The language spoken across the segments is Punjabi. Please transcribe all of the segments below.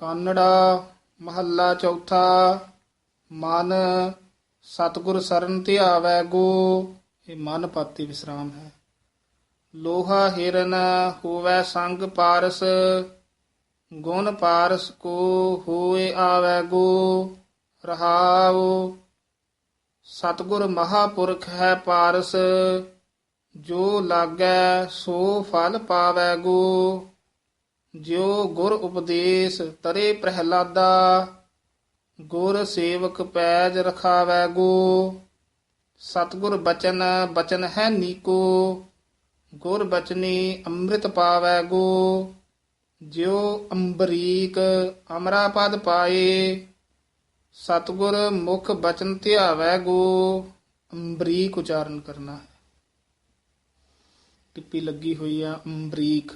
ਕਾਨੜਾ ਮਹੱਲਾ ਚੌਥਾ, ਮਨ ਸਤਿਗੁਰ ਸਰਨ ਧਿਆਵੈ ਗੋ। ਇਹ ਮਨ ਪਾਤੀ ਵਿਸਰਾਮ ਹੈ। ਲੋਹਾ ਹਿਰਨ ਹੋਵੇ ਸੰਗ ਪਾਰਸ, ਗੁਣ ਪਾਰਸ ਕੋ ਹੋਏ ਆਵੈ ਗੋ। ਰਹਾਉ, ਸਤਿਗੁਰ ਮਹਾਪੁਰਖ ਹੈ ਪਾਰਸ, ਜੋ ਲਾਗੈ ਸੋ ਫਲ ਪਾਵੈ ਗੋ। ਜਿਉ ਗੁਰ ਉਪਦੇਸ਼ ਤਰੇ ਪ੍ਰਹਿਲਾਦਾ, ਗੁਰ ਸੇਵਕ ਪੈਜ ਰਖਾਵੈ ਗੋ। ਸਤਿਗੁਰ ਬਚਨ ਬਚਨ ਹੈ ਨੀਕੋ, ਗੁਰ ਬਚਨੀ ਅੰਮ੍ਰਿਤ ਪਾਵੈ ਗੋ। ਜਿਉ ਅੰਬਰੀਕ ਅਮਰਾ ਪਦ ਪਾਏ, ਸਤਿਗੁਰ ਮੁਖ ਬਚਨ ਧਿਆਵੈ ਗੋ। ਅੰਬਰੀਕ ਉਚਾਰਨ ਕਰਨਾ ਹੈ। ਟਿੱਪੀ ਲੱਗੀ ਹੋਈ ਆ, ਅੰਬਰੀਕ।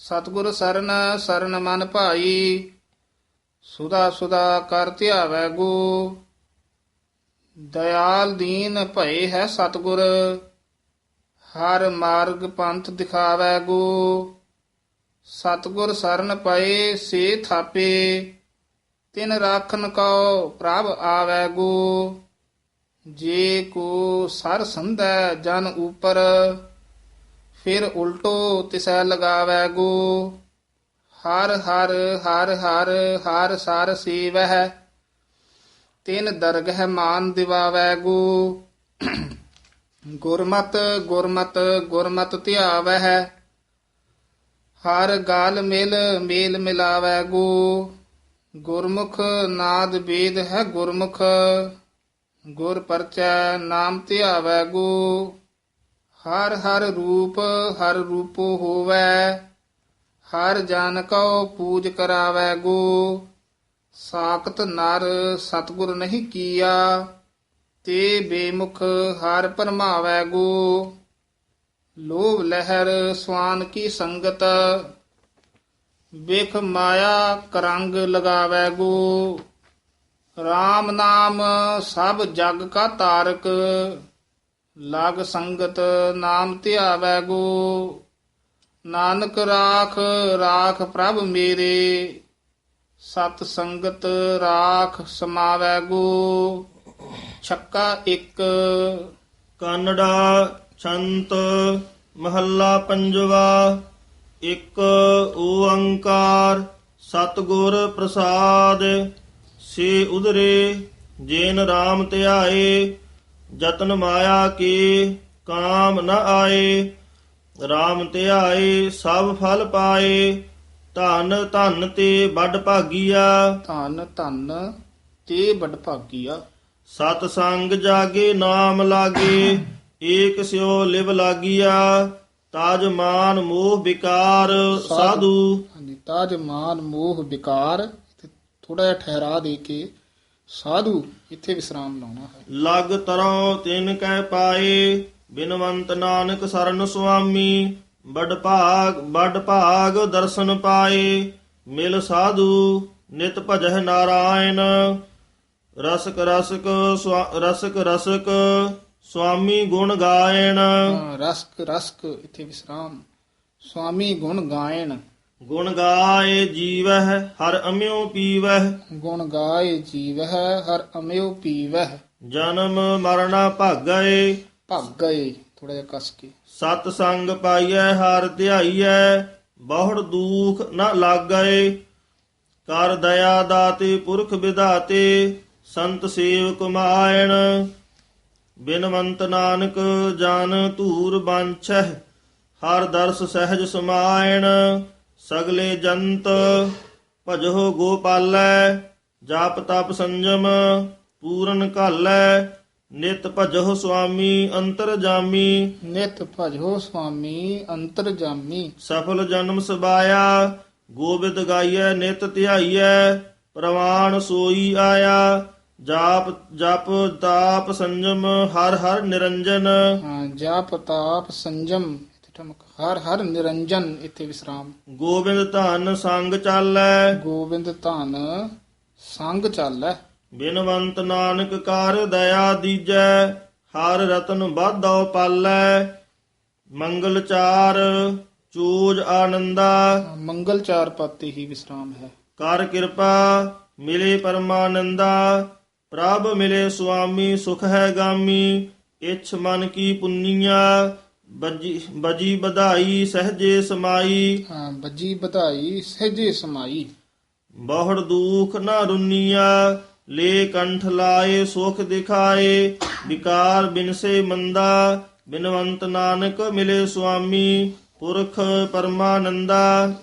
ਸਤਿਗੁਰ ਸਰਨ ਸਰਨ ਮਨ ਭਾਈ, ਸੁਦਾ ਸੁਦਾ ਕਰ ਧਿਆਵੈ ਗੋ ਦਇਆਲ ਦੀਨ ਭਏ ਹੈ ਸਤਿਗੁਰ, ਹਰ ਮਾਰਗ ਪੰਥ ਦਿਖਾਵੈ ਗੋ ਸਤਿਗੁਰ ਸਰਨ ਪਏ ਸੇ ਥਾਪੇ, ਤਿਨ ਰਾਖਨ ਕਉ ਪ੍ਰਭ ਆਵੈ ਗੋ ਜੇ ਕੋ ਸਰ ਸੰਧੈ ਜਨ ਉਪਰ ਫਿਰ ਉਲਟੋ ਤਿਸੈ ਲਗਾਵੈ ਗੋ। ਹਰ ਹਰ ਹਰ ਹਰ ਹਰ, ਸਰ ਸੇਵਹਿ। ਤਿਨ ਦਰਗਹਿ ਮਾਨ ਦਿਵਾਵੈ ਗੋ। ਗੁਰਮਤ ਗੁਰਮਤ ਗੁਰਮਤ ਧਿਆਵਹਿ। ਹਰ ਗਾਲ ਮਿਲ, ਮੇਲ ਮਿਲਾਵੈ ਗੋ। ਗੁਰਮੁਖ ਨਾਦ ਵੇਦ ਹੈ ਗੁਰਮੁਖ। ਗੁਰ ਪਰਚੈ ਨਾਮ ਧਿਆਵੈ ਗੋ। ਹਰ ਹਰ ਰੂਪ ਹਰ ਰੂਪੋ ਹੋਵੈ, ਹਰ ਜਨ ਕਉ ਪੂਜ ਕਰਾਵੈ ਗੋ। ਸਾਖਤ ਨਰ ਸਤਗੁਰ ਨਹੀਂ ਕੀਆ, ਤੇ ਬੇਮੁਖ ਹਰ ਪਰਮਾਵੈ ਗੋ। ਲੋਭ ਲਹਿਰ ਸਵਾਨ ਕੀ ਸੰਗਤ ਵੇਖ ਮਾਇਆ ਕਰੰਗ ਲਗਾਵੈ ਗੋ। RAM ਨਾਮ ਸਭ ਜਗ ਕਾ ਤਾਰਕ ਲਗ ਸੰਗਤ ਨਾਮ ਧਿਆਵੈ ਗੋ। ਨਾਨਕ ਰਾਖ ਰਾਖ ਪ੍ਰਭ ਮੇਰੇ। ਸਤ ਸੰਗਤ ਰਾਖ ਸਮਾਵੈ ਗੋ। ਛੱਕਾ ਇੱਕ। ਕਾਨੜਾ, ਛੰਤ, ਮਹੱਲਾ ਪੰਜਵਾ। ਇੱਕ, ਓੰਕਾਰ, ਸਤਿਗੁਰ ਪ੍ਰਸਾਦ। ਸੇ ਉਦਰੇ ਜੇਨ RAM ਧਿਆਏ। ਜਤਨ ਮਾਇਆ ਕੀ ਕਾਮ ਨ ਆਏ RAM ਧਿਆਏ ਸਭ ਫਲ ਪਾਏ ਧਨ ਧਨ ਤੇ ਵੱਡ ਭਾਗੀਆ। ਧੰਨ ਧੰਨ ਤੇ ਬੜ ਭਾਗੀਆ। ਸਤ ਸੰਗ ਜਾਗੇ ਨਾਮ ਲਾਗੇ ਏਕ ਸਿਓ ਲਿਵ ਲਾਗੀਆ। ਤਾਜ ਮਾਨ ਮੋਹ ਵਿਕਾਰ ਸਾਧੂ ਹਾਂਜੀ ਤਾਜ ਮਾਨ ਮੋਹ ਵਿਕਾਰ ਥੋੜਾ ਜਿਹਾ ਠਹਿਰਾ ਦੇ ਕੇ ਸਾਧੂ ਇੱਥੇ ਵਿਸਰਾਮ ਲਾਉਣਾ ਹੈ। ਲਗ ਤਰੋ ਤਿਨ ਕੈ ਪਾਏ ਬਿਨਵੰਤ ਨਾਨਕ ਸਰਨ ਸੁਆਮੀ ਬੜ ਭਾਗ ਬੜ ਭਾਗ ਦਰਸ਼ਨ ਪਾਏ ਮਿਲ ਸਾਧੂ ਨਿਤ ਭਜਹਿ ਨਾਰਾਇਣ। ਰਸਕ ਰਸਕ ਰਸਕ ਰਸਕ ਸੁਆਮੀ ਗੁਣ ਗਾਇਣ। ਰਸਕ ਰਸਕ ਇੱਥੇ ਵਿਸਰਾਮ ਸੁਆਮੀ ਗੁਣ ਗਾਇਣ। ਗੁਣ ਗਾਏ ਜੀਵਹਿ ਹਰ ਅਮਿਓ ਪੀਵਹਿ। ਗੁਣ ਗਾਏ ਜੀਵਹਿ ਹਰ ਅਮਿਓ ਪੀਵਹਿ। ਜਨਮ ਮਰਣਾ ਭਾਗੈ ਭੱਗ ਗਏ ਥੋੜਾ ਜਿਹਾ ਕਸ ਕੇ। ਸਤ ਸੰਗ ਪਾਈਐ ਹਰ ਧਿਆਈਐ ਬਹੁੜ ਦੁਖ ਨ ਲਾਗੈ ਕਰ ਦਇਆ ਦਾਤੇ ਪੁਰਖ ਵਿਧਾਤੇ ਸੰਤ ਸੇਵਕ ਮਾਇਣ। ਬਿਨਵੰਤ ਨਾਨਕ ਜਨ ਧੂਰ ਬਾਂਛੈ ਹਰ ਦਰਸ ਸਹਿਜ ਸਮਾਇਣ। ਸਗਲੇ ਜੰਤ ਭਜੋ ਗੋਪਾਲੈ ਜਾਪ ਤਪ ਸੰਜਮ ਪੂਰਨ ਘਾਲੈ ਨਿਤ ਭਜੋ ਸੁਆਮੀ ਅੰਤਰ ਜਾਮੀ। ਨਿਤ ਭਜੋ ਸੁਆਮੀ ਅੰਤਰ ਜਾਮੀ। ਸਫਲ ਜਨਮ ਸਬਾਇਆ ਗੋਬਿੰਦ ਗਾਈਐ ਨਿਤ ਧਿਆਈਐ ਪ੍ਰਵਾਨ ਸੋਈ ਆਇਆ। ਜਾਪ ਜਪ ਤਾਪ ਸੰਜਮ ਹਰ ਹਰ ਨਿਰੰਜਨ। ਹਾਂ ਜਪ ਤਾਪ ਸੰਜਮ ਠਮਕ। ਹਰ ਹਰ ਨਿਰੰਜਨ ਇੱਥੇ ਵਿਸਰਾਮ। ਗੋਬਿੰਦ ਧਨ ਸੰਗ ਚਾਲੈ। ਗੋਬਿੰਦ ਧਨ ਸੰਗ ਚਾਲੈ। ਬਿਨਵੰਤ ਨਾਨਕ ਕਰ ਦਇਆ ਦੀਜੈ ਹਰ ਰਤਨ ਵਾਧੋ ਪਾਲੈ। ਮੰਗਲ ਚਾਰ ਚੂਜ ਆਨੰਦਾ। ਮੰਗਲ ਚਾਰ ਪਾਤੇ ਹੀ ਵਿਸਰਾਮ ਹੈ। ਕਰ ਕਿਰਪਾ ਮਿਲੇ ਪਰਮਾਨੰਦਾ। ਪ੍ਰਭ ਮਿਲੇ ਸੁਆਮੀ ਸੁਖ ਹੈ ਗਾਮੀ। ਇਛ ਮਨ ਕੀ ਪੁੰਨੀਆ ਬਜੀ ਬਜੀ ਵਧਾਈ ਸਹਜੇ ਸਮਾਈ। ਹਾਂ ਬੱਜੀ ਵਧਾਈ ਸਹਿਜੇ ਸਮਾਈ। ਬਹੁੜ ਦੁਖ ਨਾ ਰੁਨੀਆ ਲੇ ਕੰਠ ਲਾਏ ਸੁਖ ਦਿਖਾਏ। ਵਿਕਾਰ ਬਿਨਸੇ ਮੰਦਾ ਬਿਨਵੰਤ ਨਾਨਕ ਮਿਲੇ ਸੁਆਮੀ ਪੁਰਖ ਪਰਮਾਨੰਦਾ।